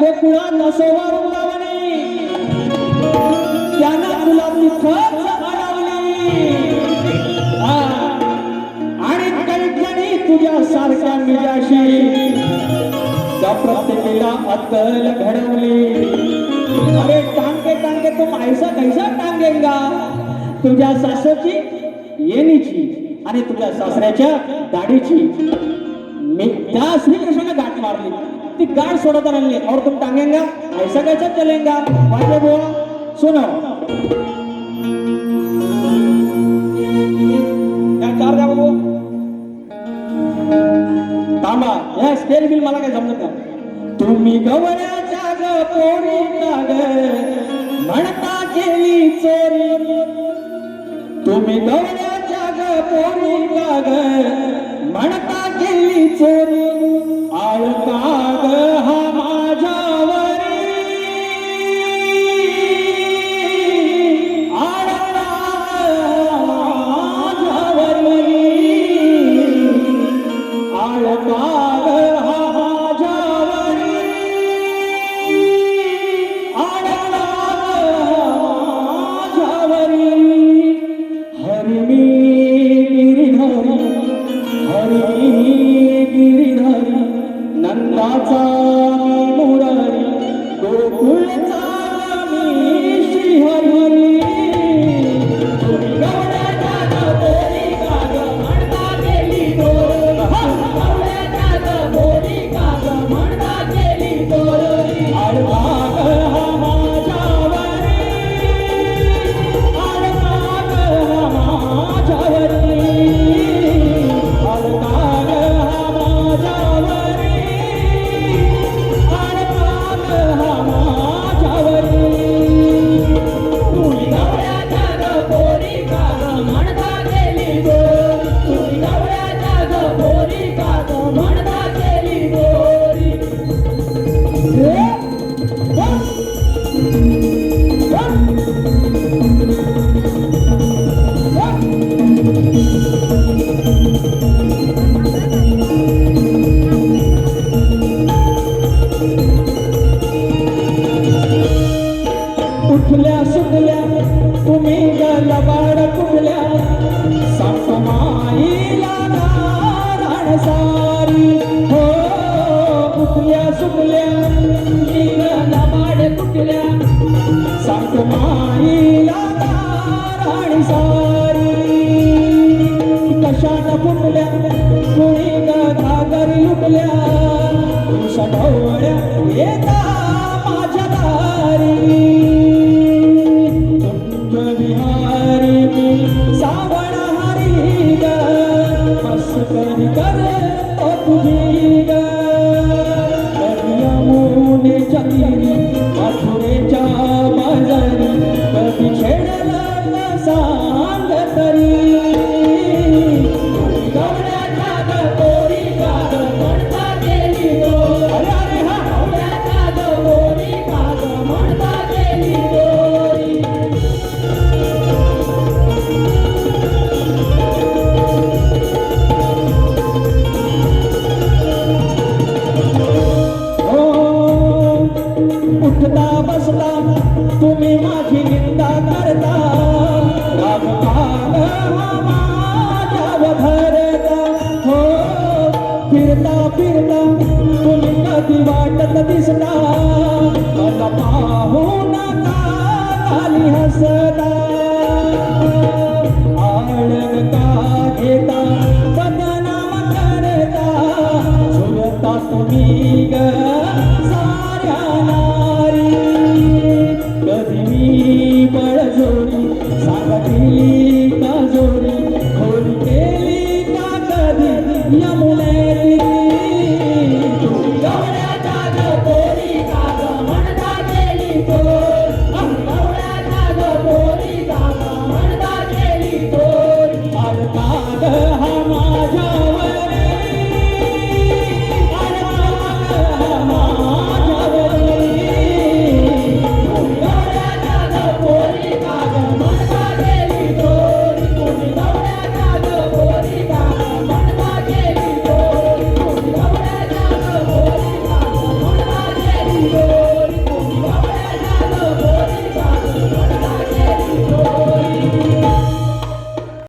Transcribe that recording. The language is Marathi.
गोकुळा नसोबा रुंदावणी त्यांना गुलाबी खच अडवली आणि कैठणी तुझ्या सारख्या मिजाशी त्या प्रत्येकीला अतल घडवली. अरे टांगे टांगे तो मायसा कैसा टांगेंगा? तुझ्या सासूची येणीची आणि तुझ्या सासऱ्याच्या दाढीची. मी त्या श्रीकृष्णाने गाठ मारली. कितनी गाड़ छोड़ा था नन्नी और तुम टांगेंगा ऐसा कैसा चलेंगा? बाजे बोल सुनो. चार द्या बाबू स्केल बिल मला काय समजत तुम्ही गवऱ्याच्या ग पोरी ग म्हणता केली चोरी. तुम्ही गवऱ्याच्या ग पोरी ग म्हणता केली चोरी. 花椒 উঠলে আসলে ஆண்ட தரீ 那的独立法则。